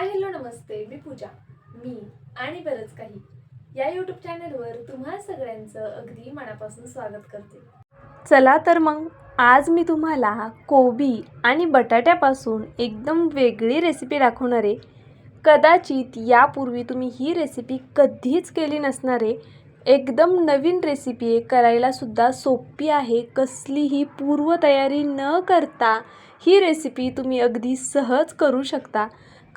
Hi hello नमस्ते. मी पूजा. मी आणि बरंच काही. या यूट्यूब चॅनलवर तुम्हा सगळ्यांचं अगदी मनापासून स्वागत करते. चला तर मग आज मी तुम्हाला कोबी आणि बटाट्यापासून एकदम वेगळी रेसिपी दाखवणार आहे. कदाचित यापूर्वी तुम्ही ही रेसिपी कधीच केली नसणार आहे. एकदम नवीन रेसिपी आहे. करायलासुद्धा सोपी आहे. कसलीही पूर्वतयारी न करता ही रेसिपी तुम्ही अगदी सहज करू शकता.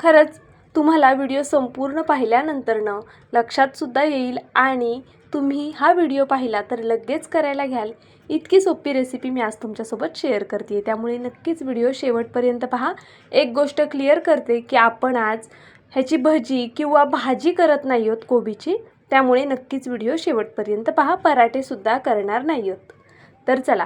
खरंच तुम्हाला व्हिडिओ संपूर्ण पाहिल्यानंतरनं लक्षातसुद्धा येईल आणि तुम्ही हा व्हिडिओ पाहिला तर लगेच करायला घ्याल. इतकी सोपी रेसिपी मी आज तुमच्यासोबत शेअर करते त्यामुळे नक्कीच व्हिडिओ शेवटपर्यंत पहा. एक गोष्ट क्लिअर करते की आपण आज ह्याची भजी किंवा भाजी करत नाही आहोत कोबीची. त्यामुळे नक्कीच व्हिडिओ शेवटपर्यंत पहा. पराठेसुद्धा करणार नाही आहोत तर चला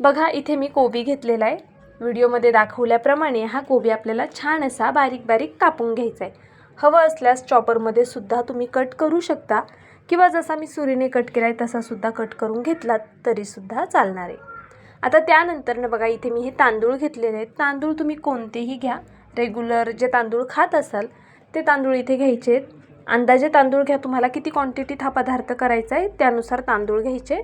बघा इथे मी कोबी घेतलेला आहे. व्हिडिओमध्ये दाखवल्याप्रमाणे हा कोबी आपल्याला छान असा बारीक बारीक कापून घ्यायचा आहे हवं असल्यास चॉपरमध्ये सुद्धा तुम्ही कट करू शकता किंवा जसा मी सुरीने कट केला आहे तसासुद्धा कट करून घेतलात तरीसुद्धा चालणार. आहे आता त्यानंतरनं बघा इथे मी हे तांदूळ घेतलेले आहेत. तांदूळ तुम्ही कोणतेही घ्या. रेग्युलर जे तांदूळ खात असाल ते तांदूळ इथे घ्यायचे आहेत. अंदाजे तांदूळ घ्या तुम्हाला किती क्वांटिटीत हा पदार्थ करायचा आहे त्यानुसार तांदूळ घ्यायचे.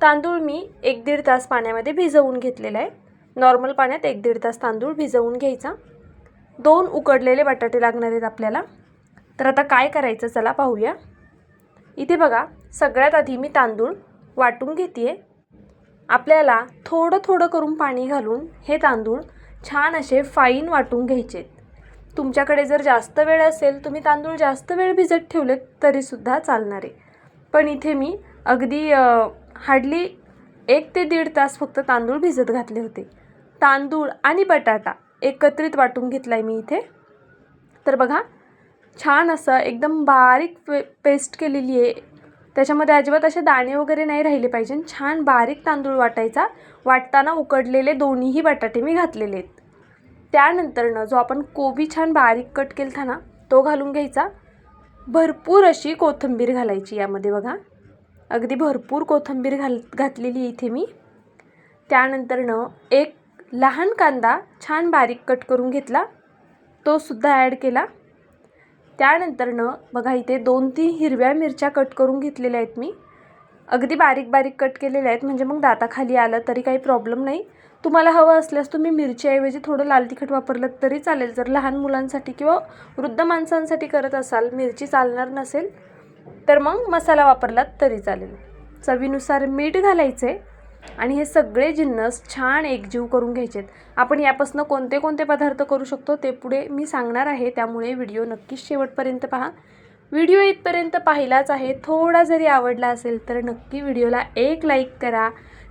तांदूळ मी एक दीड तास पाण्यामध्ये भिजवून घेतलेला आहे नॉर्मल पाण्यात एक दीड तास तांदूळ भिजवून घ्यायचा. दोन उकडलेले बटाटे लागणार आहेत आपल्याला. तर आता काय करायचं चला पाहूया. इथे बघा सगळ्यात आधी मी तांदूळ वाटून घेते आपल्याला थोडं थोडं करून पाणी घालून हे तांदूळ छान असे फाईन वाटून घ्यायचे तुमच्याकडे जर जास्त वेळ असेल तुम्ही तांदूळ जास्त वेळ भिजत ठेवलेत तरीसुद्धा चालणार आहे. पण इथे मी अगदी हार्डली एक ते दीड तास फक्त तांदूळ भिजत घातले होते. तांदूळ आणि बटाटा एकत्रित वाटून घेतला आहे मी इथे. तर बघा छान असं एकदम बारीक पे पेस्ट केलेली आहे. त्याच्यामध्ये अजिबात असे दाणे वगैरे नाही राहिले पाहिजे. छान बारीक तांदूळ वाटायचा. वाटताना उकडलेले दोन्हीही बटाटे मी घातलेले आहेत. त्यानंतरनं जो आपण कोबी छान बारीक कट केला ना तो घालून घ्यायचा. भरपूर अशी कोथिंबीर घालायची यामध्ये बघा. अगदी भरपूर कोथिंबीर घाल घातलेली इथे मी. त्यानंतरनं एक लहान कांदा छान बारीक कट करून घेतला. तो सुद्धा ॲड केला. त्यानंतरनं बघा इथे दोन तीन हिरव्या मिरच्या कट करून घेतलेल्या आहेत मी. अगदी बारीक बारीक कट केलेल्या आहेत म्हणजे मग दाताखाली आलं तरी काही प्रॉब्लेम नाही. तुम्हाला हवं असल्यास तुम्ही मिरच्याऐवजी थोडं लाल तिखट वापरलं तरी चालेल. जर लहान मुलांसाठी किंवा वृद्ध माणसांसाठी करत असाल मिरची चालणार नसेल तर मग मसाला वापरलात तरी चालेल. चवीनुसार मीठ घालायचे. आणि हे सगळे जिन्नस छान एकजीव करून घ्यायचेत. आपण यापासून कोणते कोणते पदार्थ करू शकतो ते पुढे मी सांगणार आहे त्यामुळे व्हिडिओ नक्कीच शेवटपर्यंत पहा. व्हिडिओ इथपर्यंत पाहिलाच आहे थोडा जरी आवडला असेल तर नक्की व्हिडिओला एक लाईक करा.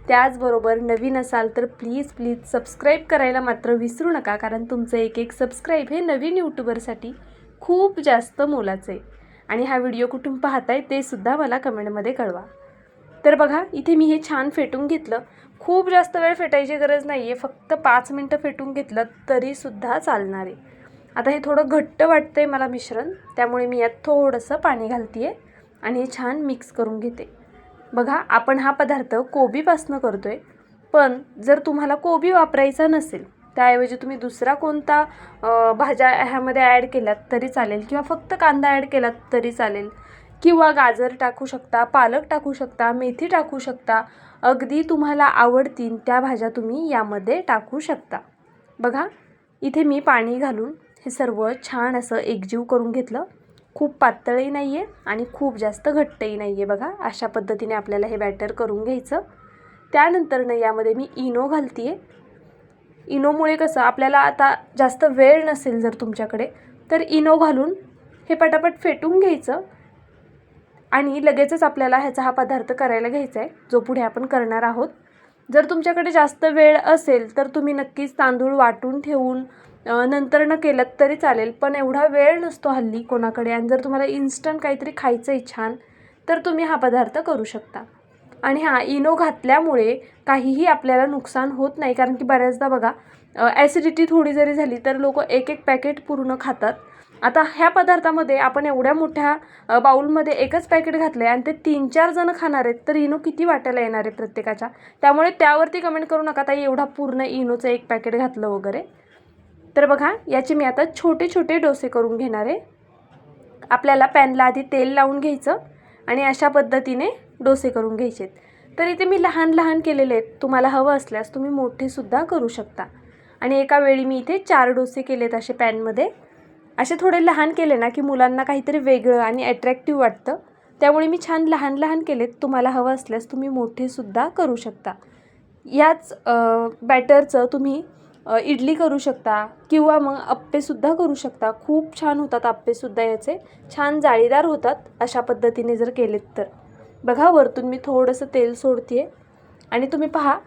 त्याचबरोबर नवीन असाल तर प्लीज प्लीज सबस्क्राईब करायला मात्र विसरू नका कारण तुमचं एक एक सबस्क्राईब हे नवीन यूट्यूबरसाठी खूप जास्त मोलाचं. आहे आणि हा व्हिडिओ कुठून पाहताय ते सुद्धा मला कमेंटमध्ये कळवा. तर बघा इथे मी हे छान फेटून घेतलं. खूप जास्त वेळ फेटायची गरज नाही आहे फक्त पाच मिनटं फेटून घेतलं तरीसुद्धा चालणार आहे. आता हे थोडं घट्ट वाटतं आहे मला मिश्रण त्यामुळे मी यात थोडंसं पाणी घालते आहे आणि हे छान मिक्स करून घेते. बघा आपण हा पदार्थ कोबीपासनं करतो आहे पण जर तुम्हाला कोबी वापरायचा नसेल त्याऐवजी तुम्ही दुसरा कोणता भाज्या ह्यामध्ये ॲड केल्यात तरी चालेल किंवा फक्त कांदा ॲड केलात तरी चालेल. किंवा गाजर टाकू शकता पालक टाकू शकता मेथी टाकू शकता अगदी तुम्हाला आवडतील त्या भाज्या तुम्ही यामध्ये टाकू शकता. बघा इथे मी पाणी घालून हे सर्व छान असं एकजीव करून घेतलं. खूप पातळही नाही आहे आणि खूप जास्त घट्टही नाही आहे बघा अशा पद्धतीने आपल्याला हे बॅटर करून घ्यायचं. त्यानंतरनं यामध्ये मी इनो घालते आहे इनोमुळे कसं आपल्याला आता जास्त वेळ नसेल जर तुमच्याकडे तर इनो घालून हे पटापट फेटून घ्यायचं. आणि लगेचच आपल्याला ह्याचा हा पदार्थ करायला घ्यायचा आहे जो पुढे आपण करणार आहोत. जर तुमच्याकडे जास्त वेळ असेल तर तुम्ही नक्कीच तांदूळ वाटून ठेवून नंतर न केलं तरी चालेल पण एवढा वेळ नसतो हल्ली कोणाकडे आणि जर तुम्हाला इन्स्टंट काहीतरी खायचं आहे छान तर तुम्ही हा पदार्थ करू शकता. आणि हा इनो घातल्यामुळे काहीही आपल्याला नुकसान होत नाही कारण की बऱ्याचदा बघा ॲसिडिटी थोडी जरी झाली तर लोक एक एक पॅकेट पूर्ण खातात. आता ह्या पदार्थामध्ये आपण एवढ्या मोठ्या बाऊलमध्ये एकच पॅकेट घातलं आहे आणि ते तीन चार जणं खाणार आहेत तर इनो किती वाटायला येणार आहे प्रत्येकाच्या? त्यामुळे त्यावरती कमेंट करू नका ताई एवढा पूर्ण इनोचं एक पॅकेट घातलं वगैरे. तर बघा याचे मी आता छोटे छोटे डोसे करून घेणार आहे. आपल्याला पॅनला आधी तेल लावून घ्यायचं आणि अशा पद्धतीने डोसे करून घ्यायचे तर इथे मी लहान लहान केलेले आहेत. तुम्हाला हवं असल्यास तुम्ही मोठेसुद्धा करू शकता. आणि एका वेळी मी इथे चार डोसे केलेत असे पॅनमध्ये. असे थोडे लहान केले ना की मुलांना काहीतरी वेगळं आणि अट्रॅक्टिव्ह वाटतं. त्यामुळे मी छान लहान लहान केलेत. तुम्हाला हवं असल्यास तुम्ही मोठेसुद्धा करू शकता. याच बॅटरचं तुम्ही इडली करू शकता किंवा मग अप्पेसुद्धा करू शकता. खूप छान होतात अप्पेसुद्धा याचे. छान जाळीदार होतात अशा पद्धतीने जर केलेत तर. बघा वरतून मी थोडंसं तेल सोडते आणि तुम्ही पहा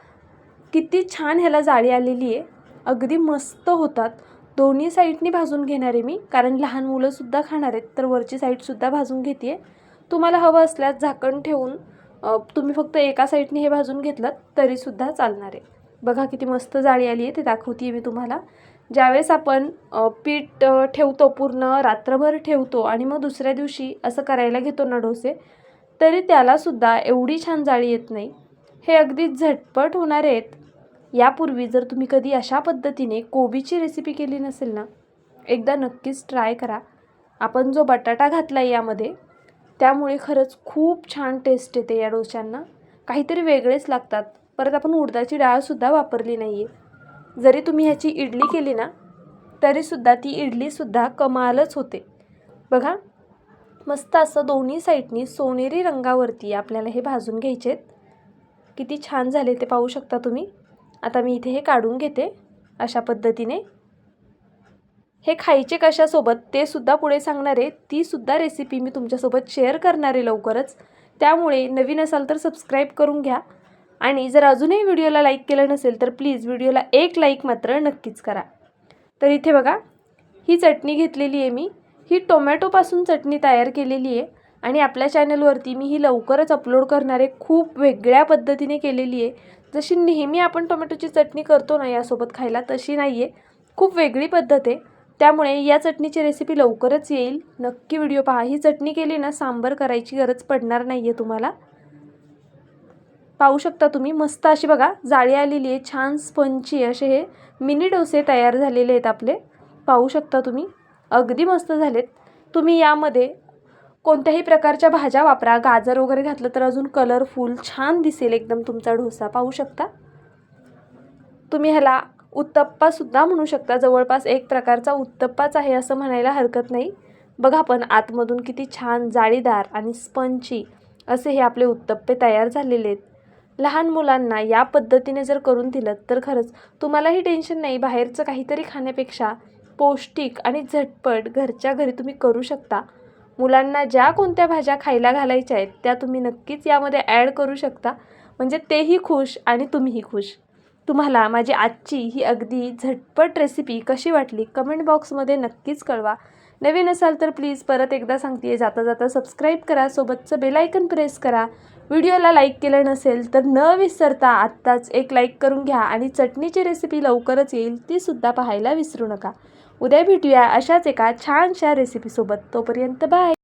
किती छान ह्याला जाळी आलेली आहे अगदी मस्त होतात. दोन्ही साईडनी भाजून घेणार आहे मी कारण लहान मुलंसुद्धा खाणार आहेत तर वरची साईडसुद्धा भाजून घेते आहे तुम्हाला हवं असल्यास झाकण ठेवून तुम्ही फक्त एका साईडने हे भाजून घेतलं तरीसुद्धा चालणार आहे. बघा किती मस्त जाळी आली आहे ते दाखवते आहे मी तुम्हाला. ज्यावेळेस आपण पीठ ठेवतो पूर्ण रात्रभर ठेवतो आणि मग दुसऱ्या दिवशी असं करायला घेतो ना डोसे तरी त्यालासुद्धा एवढी छान जाळी येत नाही. हे अगदी झटपट होणारे आहेत. यापूर्वी जर तुम्ही कधी अशा पद्धतीने कोबीची रेसिपी केली नसेल ना एकदा नक्कीच ट्राय करा. आपण जो बटाटा घातला आहे यामध्ये त्यामुळे खरंच खूप छान टेस्ट येते या डोश्यांना. काहीतरी वेगळेच लागतात. परत आपण उडदाची डाळसुद्धा वापरली नाही आहे जरी तुम्ही ह्याची इडली केली ना तरीसुद्धा ती इडलीसुद्धा कमालच होते. बघा मस्त असं दोन्ही साईडनी सोनेरी रंगावरती आपल्याला हे भाजून घ्यायचे आहेत किती छान झाले ते पाहू शकता तुम्ही. आता मी इथे हे काढून घेते अशा पद्धतीने. हे खायचे कशासोबत ते सुद्धा पुढे सांगणार आहे. तीसुद्धा रेसिपी मी तुमच्यासोबत शेअर करणार आहे लवकरच. त्यामुळे नवीन असाल तर सबस्क्राईब करून घ्या. आणि जर अजूनही व्हिडिओला लाईक केलं नसेल तर प्लीज व्हिडिओला एक लाईक मात्र नक्कीच करा. तर इथे बघा ही चटणी घेतलेली आहे मी. ही टोमॅटोपासून चटणी तयार केलेली आहे. आणि आपल्या चॅनलवरती मी ही लवकरच अपलोड करणार आहे. खूप वेगळ्या पद्धतीने केलेली आहे. जशी नेहमी आपण टोमॅटोची चटणी करतो ना यासोबत खायला तशी नाही आहे खूप वेगळी पद्धत आहे. त्यामुळे या चटणीची रेसिपी लवकरच येईल. नक्की व्हिडिओ पहा. ही चटणी केली ना सांबर करायची गरज पडणार नाही आहे तुम्हाला. पाहू शकता तुम्ही. मस्त अशी बघा जाळी आलेली आहे. छान स्पंची असे हे मिनी डोसे तयार झालेले आहेत आपले. पाहू शकता तुम्ही. अगदी मस्त झालेत. तुम्ही यामध्ये कोणत्याही प्रकारच्या भाज्या वापरा गाजर वगैरे घातलं तर अजून कलरफुल छान दिसेल एकदम तुमचा डोसा पाहू शकता? तुम्ही ह्याला उत्तप्पासुद्धा म्हणू शकता. जवळपास एक प्रकारचा उत्तप्पाच आहे असं म्हणायला हरकत नाही. बघा पण आतमधून किती छान जाळीदार आणि स्पंची असे हे आपले उत्तप्पे तयार झालेले आहेत. लहान मुलांना या पद्धतीने जर करून दिलं तर खरंच तुम्हालाही टेन्शन नाही. बाहेरचं काहीतरी खाण्यापेक्षा पौष्टिक आणि झटपट घरच्या घरी तुम्ही करू शकता. मुलांना ज्या कोणत्या भाज्या खायला घालायच्या आहेत त्या तुम्ही नक्कीच यामध्ये ॲड करू शकता. म्हणजे तेही खुश आणि तुम्हीही खुश. तुम्हाला माझी आजची ही अगदी झटपट रेसिपी कशी वाटली कमेंट बॉक्समध्ये नक्कीच कळवा. नवीन असाल तर प्लीज परत एकदा सांगते जाता जाता सबस्क्राईब करा सोबतचं बेलायकन प्रेस करा. व्हिडिओला लाईक केलं नसेल तर न विसरता आत्ताच एक लाईक करून घ्या आणि चटणीची रेसिपी लवकरच येईल तीसुद्धा पाहायला विसरू नका. उद्या भेटूया अशाच एका छानशा रेसिपीसोबत तोपर्यंत बाय